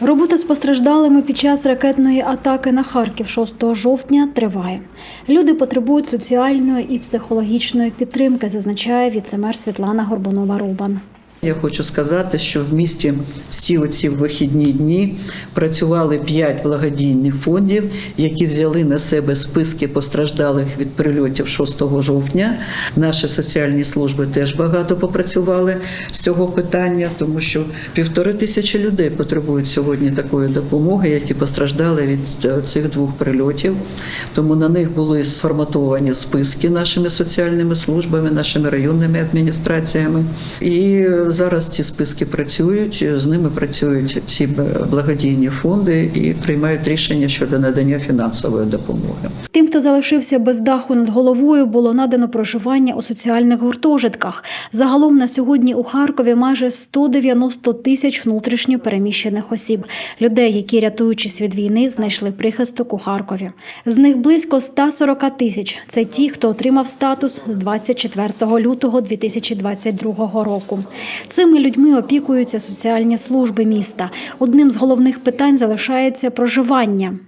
Робота з постраждалими під час ракетної атаки на Харків 6 жовтня триває. Люди потребують соціальної і психологічної підтримки, зазначає віцемер Світлана Горбунова-Рубан. Я хочу сказати, що в місті всі оці вихідні дні працювали п'ять благодійних фондів, які взяли на себе списки постраждалих від прильотів 6 жовтня. Наші соціальні служби теж багато попрацювали з цього питання, тому що півтори тисячі людей потребують сьогодні такої допомоги, які постраждали від е, цих двох прильотів. Тому на них були сформатовані списки нашими соціальними службами, нашими районними адміністраціями. І зараз ці списки працюють, з ними працюють ці благодійні фонди і приймають рішення щодо надання фінансової допомоги. Тим, хто залишився без даху над головою, було надано проживання у соціальних гуртожитках. Загалом на сьогодні у Харкові майже 190 тисяч внутрішньо переміщених осіб, людей, які, рятуючись від війни, знайшли прихисток у Харкові. З них близько 140 тисяч. Це ті, хто отримав статус з 24 лютого 2022 року. Цими людьми опікуються соціальні служби міста. Одним з головних питань залишається проживання.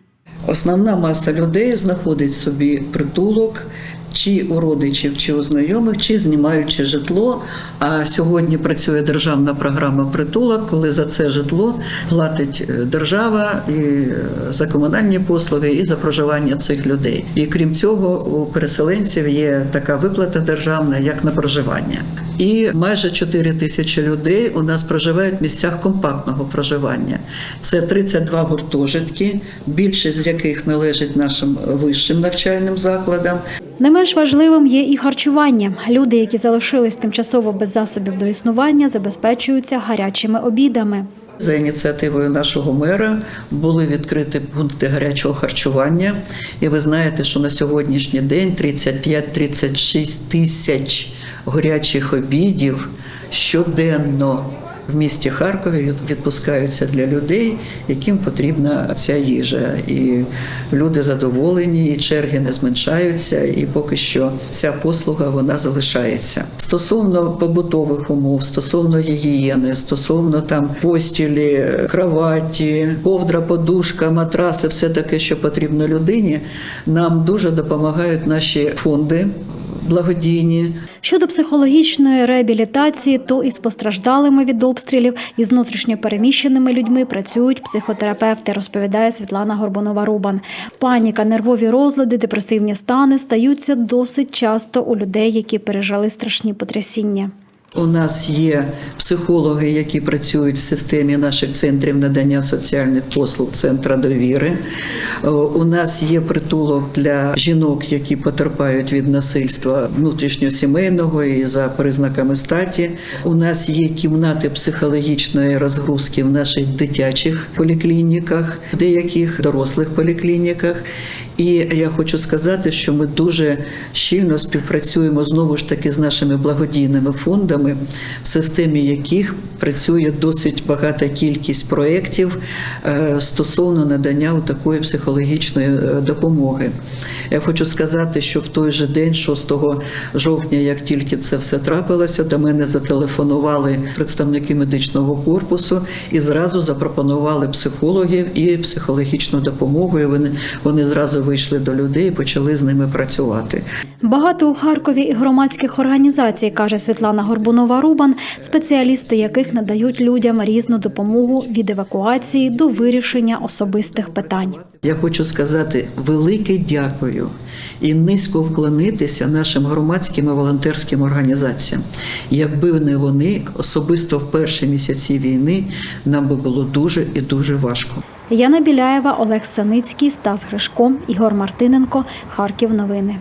Основна маса людей знаходить собі притулок. Чи у родичів, чи у знайомих, чи знімаючи житло. А сьогодні працює державна програма притулок, коли за це житло платить е, держава і е, за комунальні послуги, і за проживання цих людей. І крім цього, у переселенців є така виплата державна, як на проживання. І майже 4 тисячі людей у нас проживають в місцях компактного проживання. Це 32 гуртожитки, більшість з яких належить нашим вищим навчальним закладам. Не менш важливим є і харчування. Люди, які залишились тимчасово без засобів до існування, забезпечуються гарячими обідами. За ініціативою нашого мера були відкриті пункти гарячого харчування. І ви знаєте, що на сьогоднішній день 35-36 тисяч гарячих обідів щоденно в місті Харкові відпускаються для людей, яким потрібна ця їжа. І люди задоволені, і черги не зменшаються, і поки що ця послуга вона залишається. Стосовно побутових умов, стосовно гігієни, стосовно там постілі, кроваті, ковдра, подушка, матраси, все таке, що потрібно людині, нам дуже допомагають наші фонди благодійні. Щодо психологічної реабілітації, то із постраждалими від обстрілів і внутрішньо переміщеними людьми працюють психотерапевти, розповідає Світлана Горбунова-Рубан. Паніка, нервові розлади, депресивні стани стаються досить часто у людей, які пережили страшні потрясіння. У нас є психологи, які працюють в системі наших центрів надання соціальних послуг Центра довіри. Е, У нас є притулок для жінок, які потерпають від насильства внутрішньосімейного і за признаками статі. У нас є кімнати психологічної розгрузки в наших дитячих поліклініках, в деяких дорослих поліклініках. І я хочу сказати, що ми дуже щільно співпрацюємо знову ж таки з нашими благодійними фондами, в системі яких працює досить багата кількість проєктів е, стосовно надання такої психологічної е, допомоги. Я хочу сказати, що в той же день, 6 жовтня, як тільки це все трапилося, до мене зателефонували представники медичного корпусу і зразу запропонували психологів і психологічну допомогу. І вони, вони зразу вийшли до людей і почали з ними працювати. Багато у Харкові і громадських організацій, каже Світлана Горбунова-Рубан, спеціалісти яких надають людям різну допомогу від евакуації до вирішення особистих питань. Я хочу сказати велике дякую і низько вклонитися нашим громадським і волонтерським організаціям. Якби не вони, особисто в перші місяці війни, нам би було дуже і дуже важко. Яна Біляєва, Олег Саницький, Стас Гришко, Ігор Мартиненко. Харків. Новини.